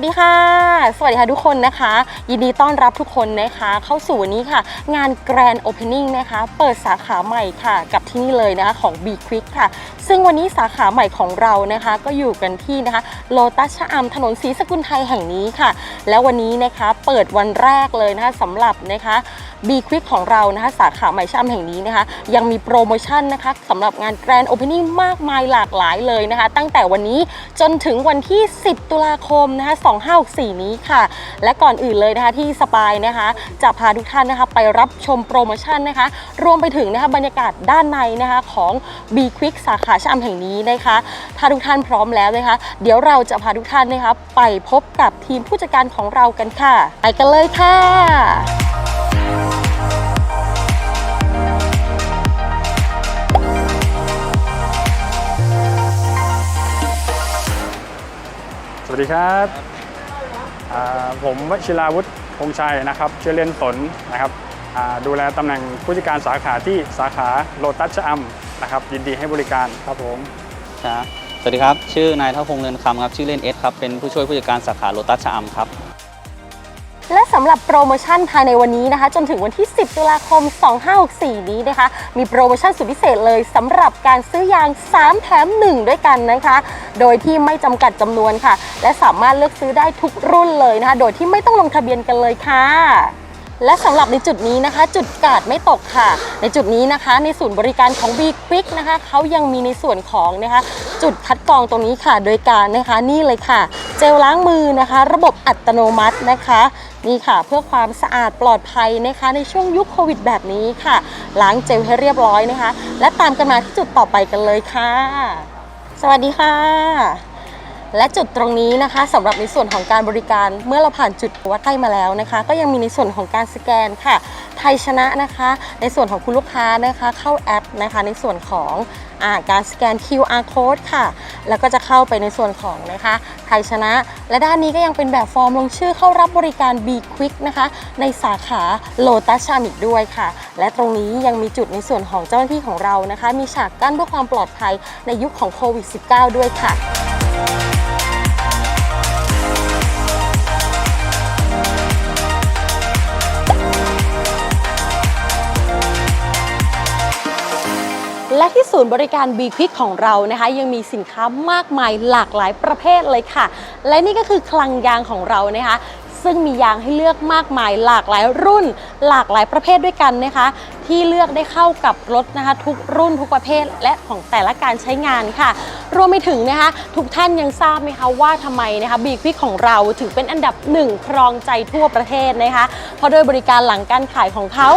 วัสดีค่ะ สวัสดีค่ะทุกคนนะคะ ยินดีต้อนรับทุกคนนะคะ เข้าสู่วันนี้ค่ะ งาน Grand Opening นะคะ เปิดสาขาใหม่ค่ะ กับที่นี่เลยนะคะของ B Quick ค่ะ ซึ่งวันนี้สาขาใหม่ของเรานะคะ ก็อยู่กันที่นะคะโลตัสชะอำถนนศรีสกุลไทยแห่งนี้ค่ะ แล้ววันนี้นะคะเปิดวันแรกเลยนะคะสำหรับนะคะ B Quick ของเรานะคะสาขาใหม่ชะอำแห่งนี้นะคะ ยังมีโปรโมชั่นนะคะสำหรับงาน Grand Opening มากมายหลากหลายเลยนะคะ ตั้งแต่วันนี้จนถึงวันที่ 10 ตุลาคมนะคะ2564 นี้ค่ะ และก่อนอื่นเลยนะคะที่สปายนะคะ จะพาทุกท่านนะคะไปรับชมโปรโมชั่นนะคะ รวมไปถึงนะคะบรรยากาศด้านในนะคะของ B Quick สาขาชะอำแห่งนี้นะคะ ถ้าทุกท่านพร้อมแล้วนะคะ เดี๋ยวเราจะพาทุกท่านนะคะไปพบกับทีมผู้จัดการของเรากันค่ะ ไปกันเลยค่ะสวัสดีครับ ผมวชิราวุฒิพงชัยนะครับชื่อเล่นสนนะครับดูแลตำแหน่งผู้จัดการสาขาที่สาขาโลตัสชะอำนะครับยินดีให้บริการครับผมสวัสดีครับ ชื่อนายเท่าพงเรือนคำครับ ชื่อเล่นเอสครับ เป็นผู้ช่วยผู้จัดการสาขาโลตัสชะอำครับ และสำหรับโปรโมชั่นภายในวันนี้นะคะ จนถึงวันที่ 10 ตุลาคม 2564 นี้นะคะ มีโปรโมชั่นสุดพิเศษเลยสำหรับการซื้อยาง 3 แถม 1 ด้วยกันนะคะ โดยที่ไม่จำกัดจำนวนค่ะ และสามารถเลือกซื้อได้ทุกรุ่นเลยนะคะ โดยที่ไม่ต้องลงทะเบียนกันเลยค่ะและสำหรับในจุดนี้นะคะ จุดกาดไม่ตกค่ะ ในจุดนี้นะคะ ในศูนย์บริการของ B Quick นะคะเขายังมีในส่วนของนะคะ จุดคัดกรองตรงนี้ค่ะ โดยการนะคะนี่เลยค่ะ เจลล้างมือนะคะ ระบบอัตโนมัตินะคะ นี่ค่ะ เพื่อความสะอาดปลอดภัยนะคะ ในช่วงยุคโควิดแบบนี้ค่ะ ล้างเจลให้เรียบร้อยนะคะ และตามกันมาที่จุดต่อไปกันเลยค่ะ สวัสดีค่ะ และจุดตรงนี้นะคะสำหรับในส่วนของการบริการเมื่อเราผ่านจุดวัดไข้มาแล้วนะคะ ก็ยังมีในส่วนของการสแกนค่ะ ไทยชนะนะคะ ในส่วนของคุณลูกค้านะคะ เข้าแอปนะคะ ในส่วนของอาการสแกน QR code ค่ะ แล้วก็จะเข้าไปในส่วนของนะคะไทยชนะ และด้านนี้ก็ยังเป็นแบบฟอร์มลงชื่อเข้ารับบริการ B Quick นะคะ ในสาขาโลตัสชามิกด้วยค่ะ และตรงนี้ยังมีจุดในส่วนของเจ้าหน้าที่ของเรานะคะ มีฉากกั้นเพื่อความปลอดภัยในยุคของโควิด -19 ด้วยค่ะ และที่ศูนย์บริการ B Quick ของเรานะคะ ยังมีสินค้ามากมายหลากหลายประเภทเลยค่ะ และนี่ก็คือคลังยางของเรานะคะ ซึ่งมียางให้เลือกมากมาย หลากหลายรุ่น หลากหลายประเภทด้วยกันนะคะ ที่เลือกได้เข้ากับรถนะคะ ทุกรุ่นทุกประเภทและของแต่ละการใช้งานค่ะ รวมไปถึงนะคะทุกท่านยังทราบไหมคะว่าทำไมนะคะ B Quick ของเราถึงเป็นอันดับหนึ่งครองใจทั่วประเทศนะคะเพราะโดยบริการหลังการขายของเขา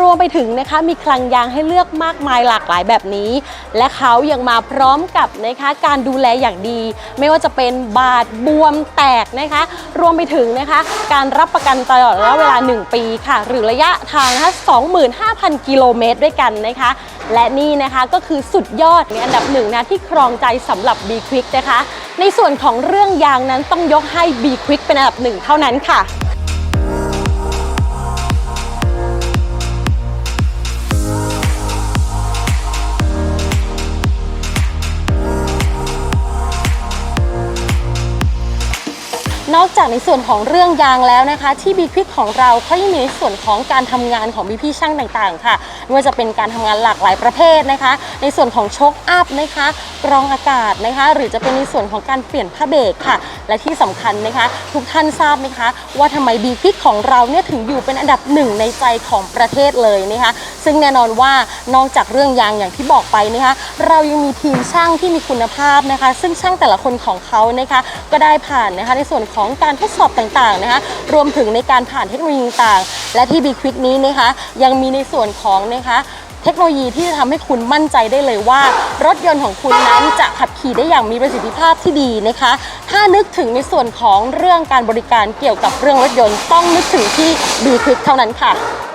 รวมไปถึงนะคะมีคลังยางให้เลือกมากมายหลากหลายแบบนี้ และเขายังมาพร้อมกับนะคะการดูแลอย่างดี ไม่ว่าจะเป็นบาดบวมแตกนะคะ รวมไปถึงนะคะการรับประกันตลอดระยะเวลา 1 ปีค่ะ หรือระยะทางนะคะ25,000 กิโลเมตรด้วยกันนะคะ และนี่นะคะก็คือสุดยอดในอันดับหนึ่งนะที่ครองใจสำหรับ B Quick นะคะ ในส่วนของเรื่องยางนั้นต้องยกให้ B Quick เป็นอันดับหนึ่งเท่านั้นค่ะ นอกจากในส่วนของเรื่องยางแล้วนะคะ ที่บีควิกของเราเขายังมีในส่วนของการทำงานของบีพี่ช่างต่างๆ ค่ะไม่ว่าจะเป็นการทำงานหลากหลายประเภทนะคะ ในส่วนของโชคอัพนะคะกรองอากาศนะคะ หรือจะเป็นในส่วนของการเปลี่ยนผ้าเบรกค่ะ และที่สำคัญนะคะ ทุกท่านทราบไหมคะ ว่าทำไมบีควิกของเราเนี่ยถึงอยู่เป็นอันดับหนึ่งในใจของประเทศเลยนะคะซึ่งแน่นอนว่านอกจากเรื่องยางอย่างที่บอกไปนะคะเรายังมีทีมช่างที่มีคุณภาพนะคะ ซึ่งช่างแต่ละคนของเขานะคะก็ได้ผ่านนะคะในส่วนของการทดสอบต่างๆนะคะ รวมถึงในการผ่านเทคโนโลยีต่างๆและที่บีควิกนี้นะคะ ยังมีในส่วนของนะคะเทคโนโลยีที่จะทำให้คุณมั่นใจได้เลยว่า รถยนต์ของคุณนั้นจะขับขี่ได้อย่างมีประสิทธิภาพที่ดีนะคะ ถ้านึกถึงในส่วนของเรื่องการบริการเกี่ยวกับเรื่องรถยนต์ต้องนึกถึงที่บีควิกเท่านั้นค่ะ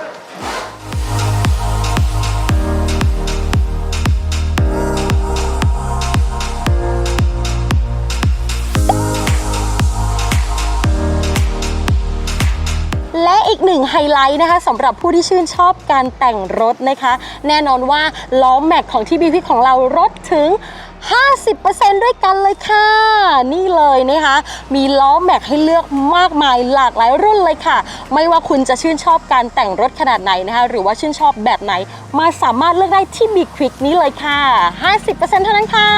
อีกหนึ่งไฮไลท์นะคะสำหรับผู้ที่ชื่นชอบการแต่งรถนะคะ แน่นอนว่าล้อแม็กของที่บีพิของเราลดถึง 50%ด้วยกันเลยค่ะ นี่เลยนะคะ มีล้อแม็กให้เลือกมากมายหลากหลายรุ่นเลยค่ะ ไม่ว่าคุณจะชื่นชอบการแต่งรถขนาดไหนนะคะ หรือว่าชื่นชอบแบบไหน มาสามารถเลือกได้ที่ Big Quick นี้เลยค่ะ 50%เท่านั้นค่ะ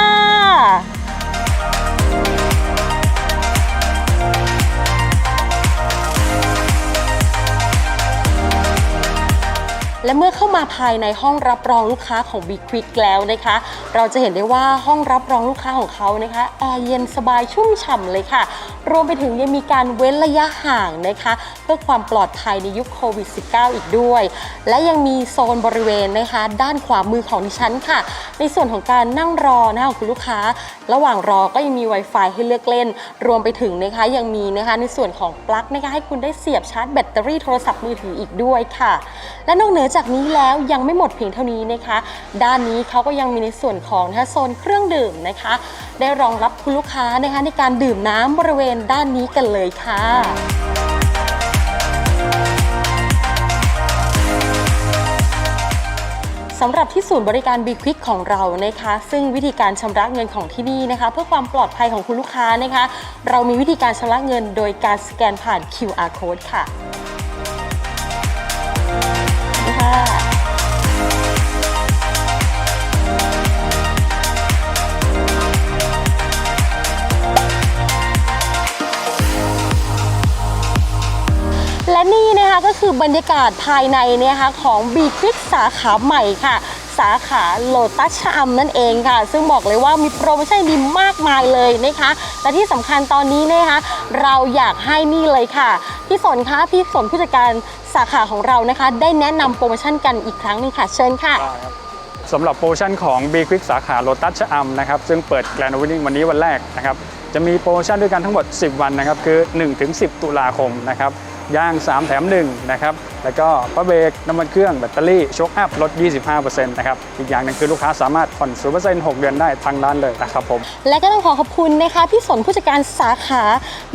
และเมื่อเข้ามาภายในห้องรับรองลูกค้าของ Big Quick แล้วนะคะ เราจะเห็นได้ว่าห้องรับรองลูกค้าของเขานะคะแอร์เย็นสบายชุ่มฉ่ำเลยค่ะ รวมไปถึงยังมีการเว้นระยะห่างนะคะ เพื่อความปลอดภัยในยุคโควิด -19 อีกด้วย และยังมีโซนบริเวณนะคะ ด้านขวามือของดิฉันค่ะ ในส่วนของการนั่งรอนะของคุณลูกค้า ระหว่างรอก็ยังมี Wi-Fi ให้เลือกเล่น รวมไปถึงนะคะยังมีนะคะในส่วนของปลั๊กนะคะให้คุณได้เสียบชาร์จแบตเตอรี่โทรศัพท์มือถืออีกด้วยค่ะ และนอกเหนือจากนี้แล้วยังไม่หมดเพียงเท่านี้นะคะ ด้านนี้เขาก็ยังมีในส่วนของนะคะโซนเครื่องดื่มนะคะ ได้รองรับคุณลูกค้านะคะในการดื่มน้ำบริเวณด้านนี้กันเลยค่ะสำหรับที่ศูนย์บริการ b ีควิกของเรานะคะ ซึ่งวิธีการชำระเงินของที่นี่นะคะ เพื่อความปลอดภัยของคุณลูกค้านะคะ เรามีวิธีการชำระเงินโดยการสแกนผ่าน QR code ค่ะ นะคะก็คือบรรยากาศภายในเนี่ยนะคะของ b ีควิกสาขาใหม่ค่ะ สาขาโลตัสชะอำนั่นเองค่ะ ซึ่งบอกเลยว่ามีโปรโมชั่นดีมากมายเลยนะคะและที่สำคัญตอนนี้นะคะเราอยากให้นี่เลยค่ะ พี่สนคะพี่สนผู้จัดการสาขาของเรานะคะ ได้แนะนำโปรโมชั่นกันอีกครั้งหนึงค่ะเชิญค่ะสำหรับโปรโมชั่นของ B Quick สาขาโลตัสชะอำนะครับซึ่งเปิดแกลนด์ว e นิ่งวันนี้วันแรกนะครับจะมีโปรโมชั่นด้วยกันทั้งหมด 10 วันนะครับคือ 1-10 ตุลาคมนะครับ ย่าง 3 แถม1นะครับ แล้วก็พระเบรกน้ำมันเครื่องแบตเตอรี่โชคอัพลด 25%นะครับ อีกอย่างหนึงคือลูกค้าสามารถผ่อน 0% 6 เดือนได้ทางร้านเลยนะครับผม และก็ต้องขอขอบคุณนะคะ พี่สนผู้จัดการสาขา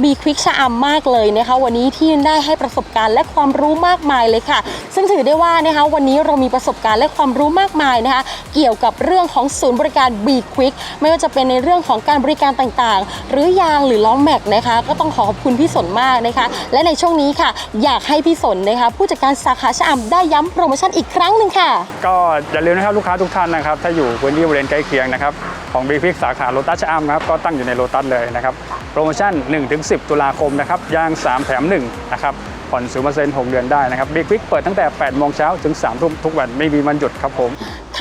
B Quick ชะอำมากเลยนะคะ วันนี้ที่ได้ให้ประสบการณ์และความรู้มากมายเลยค่ะ ซึ่งถือได้ว่านะคะวันนี้เรามีประสบการณ์และความรู้มากมายนะคะ เกี่ยวกับเรื่องของศูนย์บริการ B Quick ไม่ว่าจะเป็นในเรื่องของการบริการต่างๆ หรือยางหรือล้อแม็กนะคะ ก็ต้องขอขอบคุณพี่สนมากนะคะ และในช่วงนี้ค่ะ อยากให้พี่สนนะคะผู้จัดการสาขาชะอำได้ย้ำโปรโมชั่นอีกครั้งหนึ่งค่ะ ก็อย่าลืมนะครับลูกค้าทุกท่านนะครับ ถ้าอยู่พื้นที่บริเวณใกล้เคียงนะครับของบีพิกสาขาโลตัสชะอำนะครับก็ตั้งอยู่ในโลตัสเลยนะครับโปรโมชั่น 1-10 ตุลาคมนะครับย่าง 3 แถม 1 นะครับผ่อน0% 6 เดือนได้นะครับบีพิกเปิดตั้งแต่ 8 โมงเช้าถึง 3 ทุ่มทุกวันไม่มีวันหยุดครับผม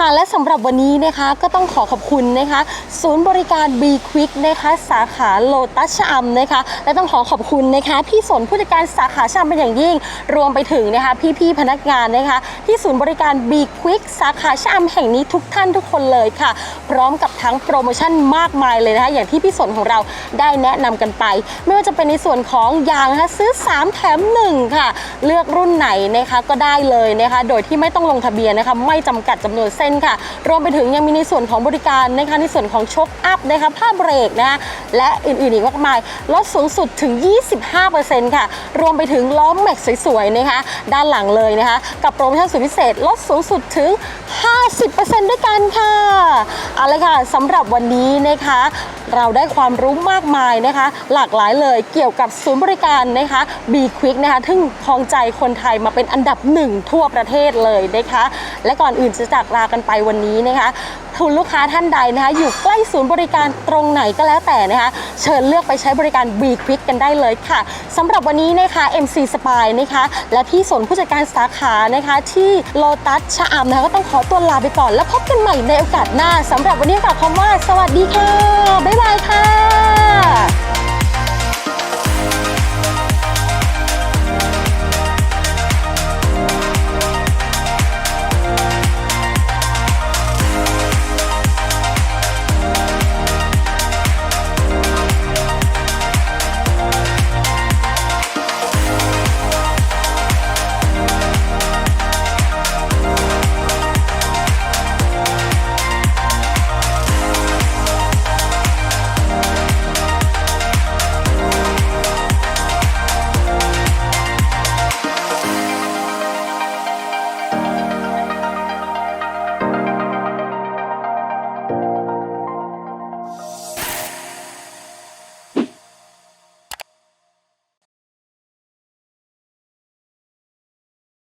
ค่ะและสำหรับวันนี้นะคะก็ต้องขอขอบคุณนะคะ ศูนย์บริการ B Quick นะคะสาขาโลตัสชะอำนะคะ และต้องขอขอบคุณนะคะพี่สนผู้จัดการสาขาชะอำเป็นอย่างยิ่ง รวมไปถึงนะคะพี่ๆพนักงานนะคะ ที่ศูนย์บริการ B Quick สาขาชะอำแห่งนี้ทุกท่านทุกคนเลยค่ะ พร้อมกับทั้งโปรโมชั่นมากมายเลยนะคะ อย่างที่พี่สนของเราได้แนะนำกันไป ไม่ว่าจะเป็นในส่วนของยางนะคะซื้อ 3 แถม 1 ค่ะ เลือกรุ่นไหนนะคะก็ได้เลยนะคะ โดยที่ไม่ต้องลงทะเบียนนะคะ ไม่จำกัดจำนวนเส้นค่ะ รวมไปถึงยังมีในส่วนของบริการนะคะในส่วนของชกอัพนะคะผ้าเบรกนะคะและอื่นๆอีกมากมาย ลดสูงสุดถึง 25%ค่ะ รวมไปถึงล้อแม็กซ์สวยๆนะคะ ด้านหลังเลยนะคะ กับโปรโมชั่นสุดพิเศษ ลดสูงสุดถึง 50%ด้วยกันค่ะเอาละค่ะสำหรับวันนี้นะคะ เราได้ความรู้มากมายนะคะ หลากหลายเลยเกี่ยวกับศูนย์บริการนะคะ B Quick นะคะซึ่งครองใจคนไทยมาเป็นอันดับหนึ่งทั่วประเทศเลยนะคะ และก่อนอื่นจะจากลากันไปวันนี้นะคะคุณลูกค้าท่านใดนะคะอยู่ใกล้ศูนย์บริการตรงไหนก็แล้วแต่นะคะเชิญเลือกไปใช้บริการ B Quick กันได้เลยค่ะสำหรับวันนี้นะคะ MC Spy นะคะและพี่สนผู้จัดการสาขานะคะที่โลตัสชะอำนะคะก็ต้องขอตัวลาไปก่อน แล้วพบกันใหม่ในโอกาสหน้าสำหรับวันนี้ฝากคำว่า สวัสดีค่ะ บ๊ายบายค่ะ